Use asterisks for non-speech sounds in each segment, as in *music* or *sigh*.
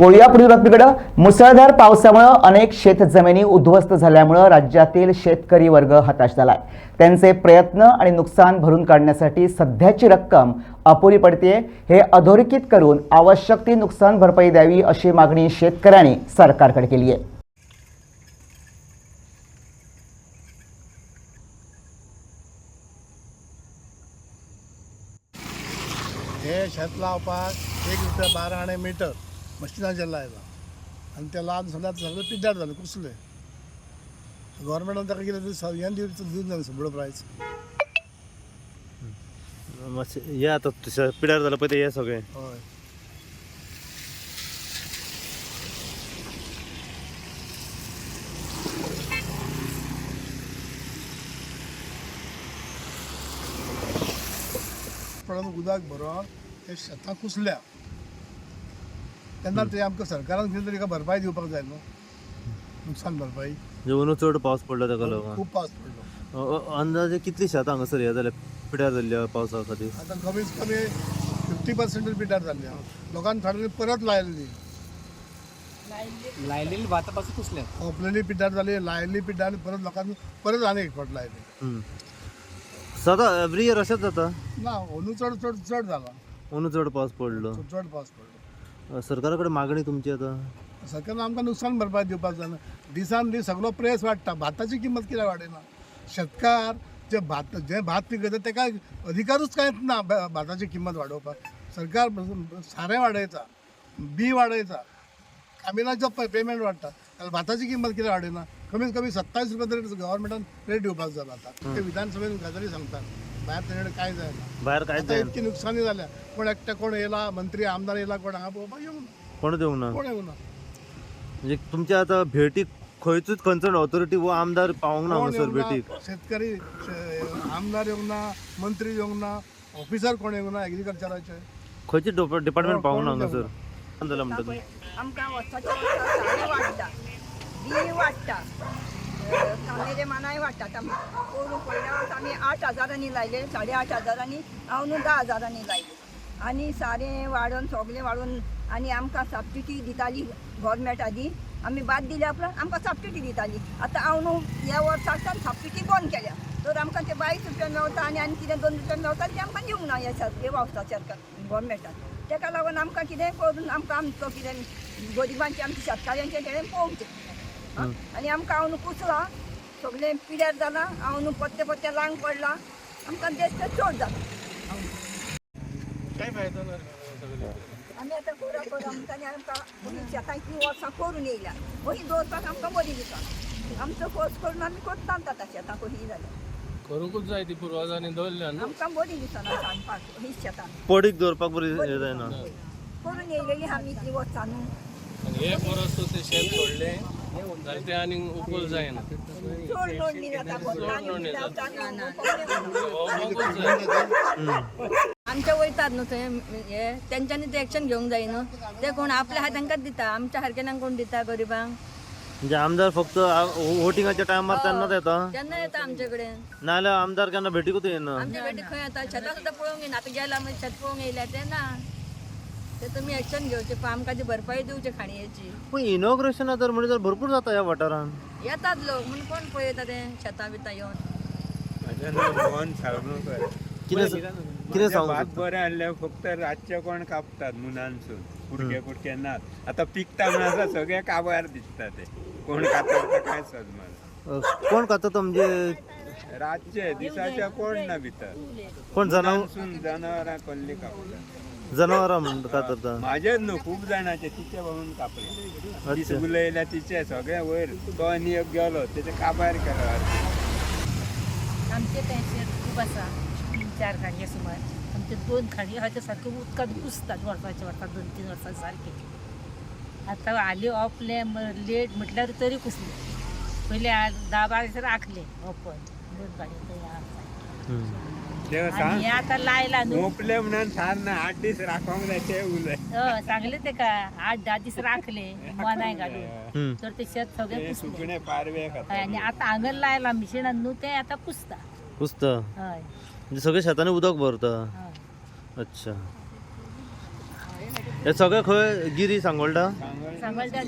वळूया पुढील बातमीकडं. मुसळधार पावसामुळं अनेक शेतजमिनी उद्ध्वस्त झाल्यामुळं राज्यातील शेतकरी वर्ग हताश झालाय. त्यांचे प्रयत्न आणि नुकसान भरून काढण्यासाठी सध्याची रक्कम अपुरी पडते हे अधोरेखित करून आवश्यक ती नुकसान भरपाई द्यावी अशी मागणी शेतकऱ्यांनी सरकारकडे केली आहे. हे शेत लावपाक एक लिटर बारा आणे मीटर. मशिनाचेर लायला आनी ते लावन समजा सगळे पिड्ड्यार जाले कुसले गव्हर्मेंटान ताका कितें हें दिवं दिवंक जाय सगळो प्रायस मातशें हे आतां तशें पिड्यार जालें पळय ते हे सगळें. हय. उदक भरून ते शेतां कुसल्या? तेन्ना ते आमकां सरकारान कितें तरी एका भरपाई दिवपाक जाय न्हू? नुकसान भरपाई. म्हणजे अंदू चड पावस पडलो ताका लागून खूब पावस पडलो. अ- अ- अंदाजे कितली शेतां हांगासर हे जाल्या पिड्यार जाल्ल्या पावसा खातीर आतां कमीत कमी फिफ्टी पर्सेंट पिड्यार जाल्ली. लोकांनी थोडी परत लायली. लायलेली भातापासून कुसल्या? खोपलेली पिड्यार जाली लायल्ली पिड्यार आनी परत लोकांनी परत आनी एक फावट लायली. हम्म. सदां एवरी इयर अशेंच जाता? ना अंदू चड चड चड जाला अंदू चड पावस पडलो. चड पावस पडलो. अ, सरकारा कडेन मागणी तुमची आतां? सरकारान आमकां नुकसान भरपाई दिवपाक जाय दिसान दीस सगळो प्रेस वाडटा. भाताची किंमत कित्याक वाडयना शेतकार जे भात जे भात पिकयता ताका अधिकारूच कांयच ना भाताची किंमत वाडोवपाक सरकार सारें वाडयता बी वाडयता कामिनाचो पेमेंट वाडटा जाल्यार भाताची किंमत कित्याक वाडयना कमीत कमी सत्तावीस रुपया तरी गव्हर्मेंटान रेट दिवपाक जाय आतां ते विधानसभेन गजाली सांगतात. भायर तेजे कडेन कांय भायर कांयच आतां जायना इतकी नुकसानी जाल्या कोण एकटे कोण येयला मंत्री आमदार येयला कोण हांगा पळोवपाक येवंक ना कोण दिवंक ना? कोण येवंक ना म्हणजे तुमच्या आतां भेटीक खंयचूच कन्सर्न ऑथॉरिटी वो आमदार पावोंक ना कोण येवंक ना? भेटीक शेतकरी शे- आमदार येवंक ना मंत्री येवंक ना ऑफिसर कोण येवंक ना एग्रीकल्चराचे खंयचे डिपार्टमेंट पावोंक ना? कोण. आमकां वचपाचें सारें वाडटा बी वाडटा कामेरे मानाय वाडटा आतां करून पयल्या आमी आठ हजारांनी लायले साडे आठ हजारांनी हांव न्हू धा हजारांनी लायले आनी सारें वाडोवन सगळें वाडोवन आनी आमकां सबसिडी दिताली गव्हर्मेंट आदी आमी बाद दिल्या उपरांत आमकां सबसिडी दिताली. आतां हांव न्हू ह्या वर्साच्यान सबसिडी बंद केल्या. तर आमकां ते बावीस रुपया मेळटा आनी आनी कितें दोन रुपया मेळटा ते आमकां दिवंक ना ह्या हे ह्या सरकार गोवोरमेंटान तेका लागून आमकां कितें करून आमकां आमचो कितें गरिबांचे आमच्या शेतकाऱ्यांचे तेणें पळोवंक आं? आनी आमकां हांव न्हू कुसला सगळें पिड्यार जालां हांव न्हू पत्ते पत्ते लांग पडला. आमकां ते चड जाला आमी आतां करा करा. म्हणटा आनी आमकां बरी शेतां इतलीं वर्सां करून येयल्या बरी दवरपाक आमकां बरी दिता आमचो खर्च करून आमी करतात आतां शेतां कशी जाल्यार करूंकूच जाय ती पुर्वजांनी दवरल्या आमकां बरी दिसना सांगपाक ही शेतां पडीक दवरपाक बरी हे जायना करून येयलेली आमी इतलीं वर्सां न्हू आनी हे परस तूं तें शेत सोडलें. जाल्यार तें आनीक उखल जायना चड नोंदणी जाता नोंदणी जाता. भरपानी होवपाकूच जाय आमच्या वयतात न्हू थंय हे तेंच्यांनी ते एक्शन घेवंक जाय न्हू ते कोण आपल्या हात तांकांच दिता. आमच्या सारक्यांक कोण दिता गरिबांक? म्हणजे आमदार फक्त वोटिंगाच्या टायमार तेन्नाच येता तेन्ना येता आमचे कडेन नाल्यार आमदार केन्ना भेटीकूच येना आमच्या बेटी खंय येता शेतां सुद्दां पळोवंक येना आतां गेला मागीर शेत पळोवंक येयल्या ते ना. ते तुमी एक्शन घेवचे पण आमकां ती भरपाई दिवची खाणयेची. पूण इनॉग्रेशन तर म्हणजे भरपूर जाता ह्या वाठारान येतात लोक म्हणून कोण पळयता ते शेतां बितां येवन मोहन साळगांवकर कितें कितें सांगू भात सोदता? बरें आहले फक्त रातचे कोण कापतात मुनानसून कुडके कुडके नात. आतां पिकता म्हणून आसा सगळे काबार दिसता ते कोण कातता काय सजमान कोण खाता म्हणजे? रातचे दिसाचे कोण ना भितर कोण जनावर? जनावरां कसली कापता जनावरां म्हणटा कातरता माझेच न्हू खूब जाणांचे तिचे म्हणून कापले. दीस अच्छा. उलयल्या तिचे सगळे वयर तो आनी एक गेलो तेचे काबार केलो आमचे पेन्शन खूप आसा तीन चार खांडे सुमार आमचे दोन खांडे आहा ते सारके उदकांत कुसतात वर्साच्या वर्सां दोन तीन वर्सां सारके आतां हाली ऑपले लेट म्हटल्यार तरी कुसले. पयले आ- धा बारा दिसा राखले ओपन दोन गाडयो ते हे आतां लायला मोपले म्हणून सार ना आठ दीस जाय ते उलय सांगले तेका आठ धा दीस राखले मनाय घालून *laughs* हम्म. तर ते शेत सगळे ते सुकणे पारवे हय, आनी आतां हांगर लायला मिशिनान न्हू ते आतां कुसता कुसता हय. म्हणजे सगळ्या शेतांनी उदक भरता. हय अच्छा. हे सगळं खंय गिरी सांगोळटा सांगोलटा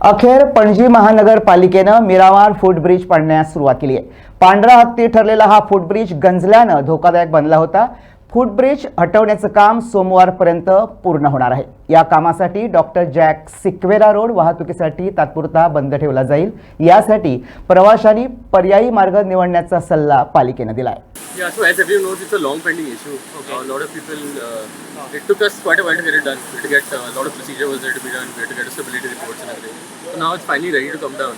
अखेर पणजी महानगरपालिकेनं मिरामार फुटब्रिज पाडण्यास सुरुवात केली आहे. पांढरा हत्ती ठरलेला हा फुटब्रिज गंजल्यानं धोकादायक बनला होता. फुटब्रिज हटवण्याचं काम सोमवारपर्यंत पूर्ण होणार आहे या कामासाठी डॉक्टर जॅक सिक्वेरा रोड वाहतुकीसाठी तात्पुरता बंद ठेवला जाईल यासाठी प्रवाशांनी पर्यायी मार्ग निवडण्याचा सल्ला पालिकेनं दिला आहे Yeah, so as everyone knows, it's a long pending issue. A lot of people, uh, it took us quite a while to get it done. We had to get uh, a lot of procedure was there to be done. We had to get a stability reports and everything. So now it's finally ready to come down.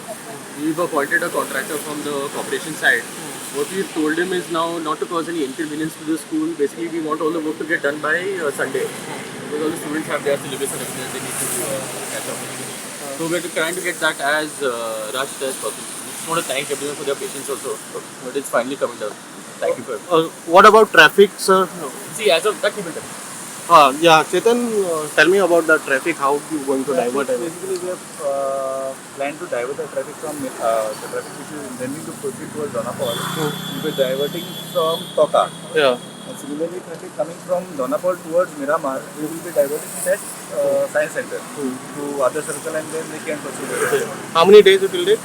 We've appointed a contractor from the corporation side. What we've told him is now not to cause any inconvenience to the school. Basically, we want all the work to get done by uh, Sunday. Because all the students have their syllabus and everything they need to uh, catch up. So we're trying to get that as uh, rushed as possible. We just want to thank everyone for their patience also. But it's finally coming down. Thank you for everything. what about traffic, sir? See, as of that, keep it done. Uh, yeah, Chetan, uh, tell me about the traffic. How you going to divert it? Basically, we have uh, planned to divert the traffic from uh, the traffic which is intending to proceed towards Donapal. We'll be diverting from Toka. Yeah. And similarly, traffic coming from Donapal towards Miramar, we will be diverting it at uh, Science Center to other circle and then they can proceed. How many days it will take?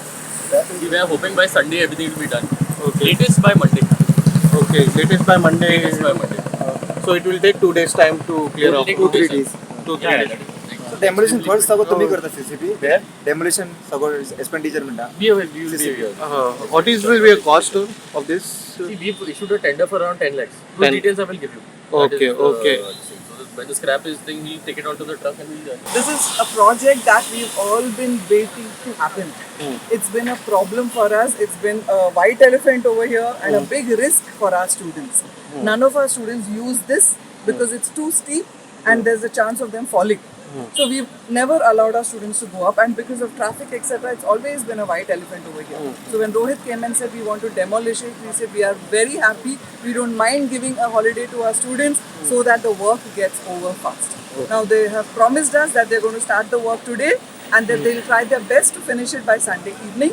We were hoping by Sunday everything will be done. Okay. Latest by Monday. Okay, latest by Monday. Latest by Monday. So it will take two days time to clear It will off. take two three days. Two, three days. So demolition first सगळं तुम्ही करता CCP demolition सगळं expenditure म्हणता Be aware, we will be aware. Uh, what is will be a cost of this? See, we've issued a tender for around 10 lakhs. Those 10. details I will give you. That Okay, is, uh, okay. When the scrap is thing, we'll take it onto the truck and we'll. This is a project that we've all been waiting to happen. Hmm. It's been a problem for us. It's been a white elephant over here and a hmm. big risk for our students. Hmm. None of our students use this because it's too steep and there's a chance of them falling. So we've never allowed our students to go up, and because of traffic, etc., it's always been a white elephant over here. Mm-hmm. So when Rohit came and said we want to demolish it, we said we are very happy. We don't mind giving a holiday to our students mm-hmm. so that the work gets over fast. Now they have promised us that they're going to start the work today, and that mm-hmm. they'll try their best to finish it by Sunday evening.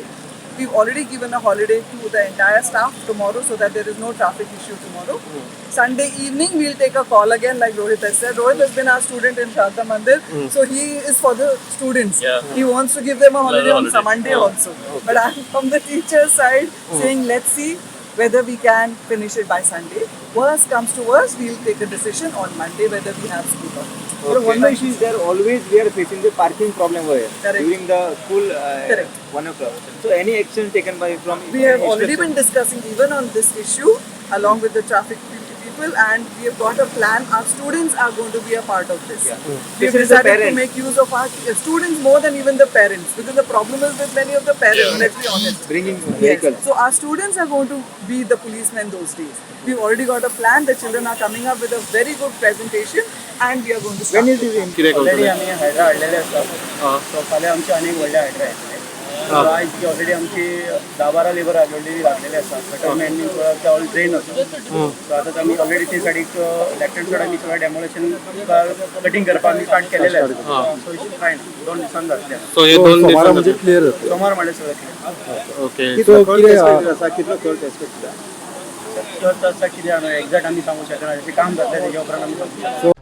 We've already given a holiday to the entire staff tomorrow so that there is no traffic issue tomorrow. Hmm. Sunday evening, we'll take a call again, like Rohit has said. Rohit has been our student in Shraddha Mandir, hmm. so he is for the students. Yeah. He wants to give them a holiday on holiday. Monday Oh. also. But I'm from the teacher's side hmm. saying, let's see whether we can finish it by Sunday. Worst comes to worst, we'll take a decision on Monday whether we have school or not. So one more issue is there always we are facing the parking problem over here Correct. during the school uh, Correct. one o'clock. So any action taken by from We have already been discussing even on this issue along with the traffic people and we have got a plan. Our students are going to be a part of this. We have This is the decided to parents. make use of our uh, students more than even the parents because the problem is with many of the parents, let's be honest. bringing Yes. vehicles. So our students are going to be the policemen those days. We've already got a plan. The children are coming up with a very good presentation and we are going to start. When it is कितें already करतले? आम्ही hydra हाडलेले आसता so फाल्यां आमची आनीक व्हडले hydra येतले so आयज ती ऑलरेडी आमची धा बारा लेबर ऑलरेडी लागलेले आसा सेटलमेंट ते ऑल ड्रेन आसा सो आतां आमी ऑलरेडी ते सायडीक लेफ्ट हँड सायड आमी सगळें डेमोलेशन कटिंग करपाक आमी स्टार्ट केलेले आसा सो इट्स फायन दोन दिसान जातले So हे दोन दिवसांमध्ये क्लियर सोमार म्हणल्यार सगळें. Okay. कितलो खर्च आसा कितलो खर्च एक्सपेक्ट खर्च आसा कितें एक्झॅक्ट आमी सांगू शकना तें काम जातलें तेज्या उपरांत आमी सांगू